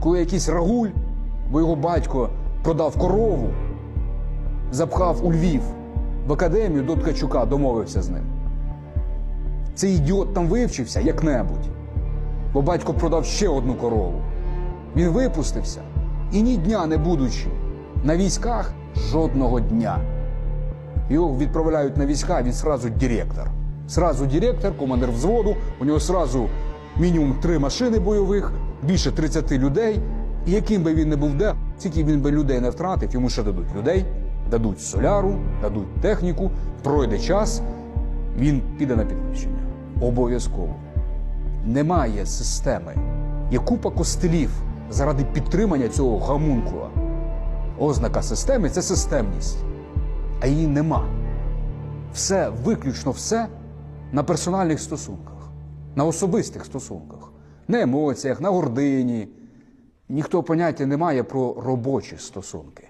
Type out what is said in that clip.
коли якийсь рагуль, бо його батько продав корову, запхав у Львів в академію до Ткачука, домовився з ним. Цей ідіот там вивчився як-небудь, бо батько продав ще одну корову. Він випустився і ні дня не будучи на військах жодного дня. Його відправляють на війська, він сразу директор. Сразу директор, командир взводу, у нього сразу мінімум три машини бойових, більше 30 людей. І яким би він не був де, скільки він би людей не втратив, йому ще дадуть людей, дадуть соляру, дадуть техніку, пройде час, він піде на підвищення. Обов'язково. Немає системи. Є купа костелів заради підтримання цього гамункула. Ознака системи це системність, а її нема. Все, виключно все на персональних стосунках, на особистих стосунках, на емоціях, на гордині. Ніхто поняття не має про робочі стосунки.